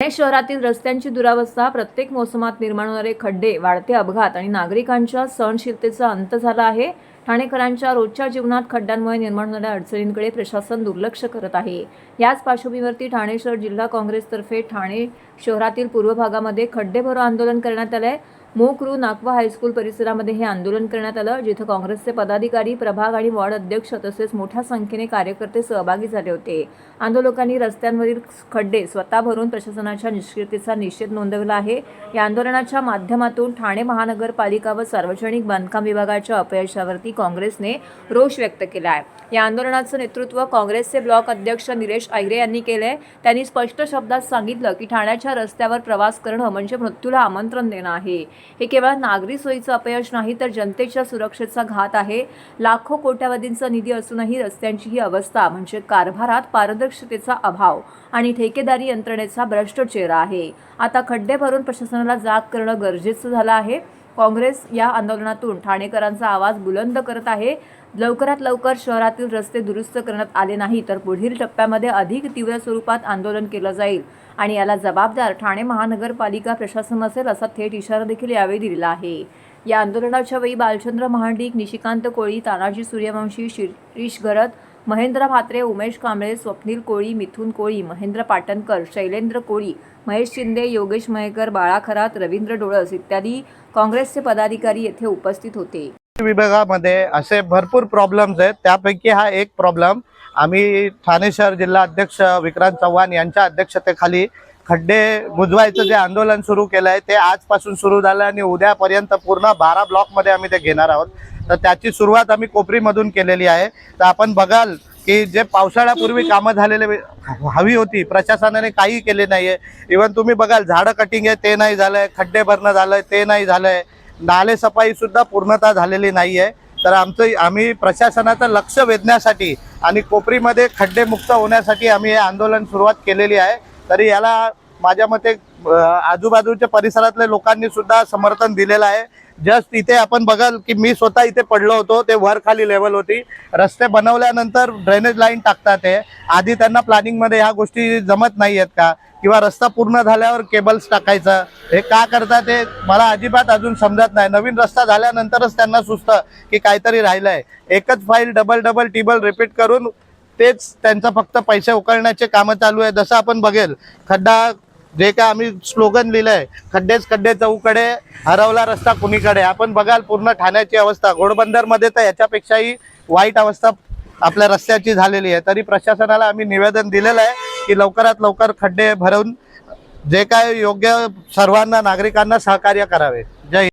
ठाणे शहरातील रस्त्यांची दुरावस्था प्रत्येक मोसमात निर्माण होणारे खड्डे वाढते अपघात आणि नागरिकांच्या सहनशीलतेचा अंत झाला आहे. ठाणेकरांच्या रोजच्या जीवनात खड्ड्यांमुळे निर्माण होणाऱ्या अडचणींकडे प्रशासन दुर्लक्ष करत आहे. याच पार्श्वभूमीवरती ठाणे शहर जिल्हा काँग्रेसतर्फे ठाणे शहरातील पूर्व भागामध्ये खड्डे भरो आंदोलन करण्यात आलंय. मोकरू नागवा हायस्कूल परिसरामध्ये हे आंदोलन करण्यात आलं जिथं काँग्रेसचे पदाधिकारी प्रभाग आणि वॉर्ड अध्यक्ष तसेच मोठ्या संख्येने कार्यकर्ते सहभागी झाले होते. आंदोलकांनी रस्त्यांवरील खड्डे स्वतः भरून प्रशासनाच्या निष्क्रियतेचा निषेध नोंदवला आहे. या आंदोलनाच्या माध्यमातून ठाणे महानगरपालिका व सार्वजनिक बांधकाम विभागाच्या अपयशावरती काँग्रेसने रोष व्यक्त केला आहे या आंदोलनाचं नेतृत्व काँग्रेसचे ब्लॉक अध्यक्ष निलेश आयरे यांनी केलंय. त्यांनी स्पष्ट शब्दात सांगितलं की ठाण्याच्या रस्त्यावर प्रवास करणं म्हणजे मृत्यूला आमंत्रण देणं आहे. हे केवळ नागरी सोयीचं अपयश नाही तर जनतेच्या सुरक्षेचा घात आहे. लाखो कोट्यावधींचा निधी असूनही रस्त्यांची ही अवस्था म्हणजे कारभारात पारदर्शकतेचा अभाव आणि ठेकेदारी यंत्रणेचा भ्रष्ट चेहरा आहे. आता खड्डे भरून प्रशासनाला जाग करणं गरजेचं झालं आहे. काँग्रेस या आंदोलनातून ठाणेकरांचा आवाज बुलंद करत आहे. लवकरात लवकर शहरातील रस्ते दुरुस्त करण्यात आले नाही तर पुढील टप्प्यामध्ये अधिक तीव्र स्वरूपात आंदोलन केलं जाईल. आणि याला जबाबदार ठाणे महानगरपालिका प्रशासन असेल असा थेट इशारा देखील यावेळी दिलेला आहे. या आंदोलनाच्या वेळी बालचंद्र महाडिक निशिकांत कोळी तानाजी सूर्यवंशी शिरीष गरत महेंद्र म्हात्रे उमेश कांबळे स्वप्नील कोळी मिथुन कोळी महेंद्र पाटणकर शैलेंद्र कोळी महेश शिंदे योगेश मयेकर बाळा खरात रवींद्र डोळस इत्यादी काँग्रेसचे पदाधिकारी येथे उपस्थित होते. विभागामध्ये असे भरपूर प्रॉब्लेम्स आहेत. त्यापैकी हा एक प्रॉब्लेम आम्ही ठाणे शहर जिल्हा अध्यक्ष विक्रांत चव्हाण यांच्या अध्यक्षतेखाली खड्डे बुजवायचं जे आंदोलन सुरू केलं आहे ते आजपासून सुरू झालं आणि उद्यापर्यंत पूर्ण बारा ब्लॉकमध्ये आम्ही ते घेणार आहोत. तर त्याची सुरुवात आम्ही कोपरीमधून केलेली आहे. तर आपण बघाल की जे पावसाळ्यापूर्वी कामं झालेले हवी होती प्रशासनाने काही केले नाही आहे इव्हन तुम्ही बघाल झाडं कटिंग आहे ते नाही झालंय खड्डे भरणं झालंय ते नाही झालंय. नाले सफाई सुद्धा पूर्णतः झालेली नाही आहे तर आमचं आम्ही प्रशासनाचं लक्ष वेधण्यासाठी आणि कोपरीमध्ये खड्डे मुक्त होण्यासाठी आम्ही हे आंदोलन सुरुवात केलेली आहे. तरी याला माझ्या मते आजूबाजूच्या परिसरातल्या लोकांनी सुद्धा समर्थन दिलेलं आहे. जस्ट इथे आपण बघाल की मी स्वतः इथे पडलो होतो ते वर खाली लेवल होती. रस्ते बनवल्यानंतर ड्रेनेज लाईन टाकतात ते. आधी त्यांना प्लॅनिंगमध्ये ह्या गोष्टी जमत नाही आहेत का? किंवा रस्ता पूर्ण झाल्यावर केबल्स टाकायचं. हे का करतात ते मला अजिबात अजून समजत नाही. नवीन रस्ता झाल्यानंतरच त्यांना सुचतं की काहीतरी राहिलंय. एकच file double double triple repeat करून तेच त्यांचं फक्त पैसे उकळण्याचे कामं चालू आहे. जसं आपण बघेल खड्डा जे काय आम्ही स्लोगन लिहिलंय खड्डेच खड्डे चौकडे हरवला रस्ता कुणीकडे? आपण बघाल पूर्ण ठाण्याची अवस्था. घोडबंदरमध्ये तर याच्यापेक्षाही वाईट अवस्था आपल्या रस्त्याची झालेली आहे. तरी प्रशासनाला आम्ही निवेदन दिलेलं आहे की लवकरात लवकर खड्डे भरवून जे काय योग्य सर्वांना नागरिकांना सहकार्य करावे. जय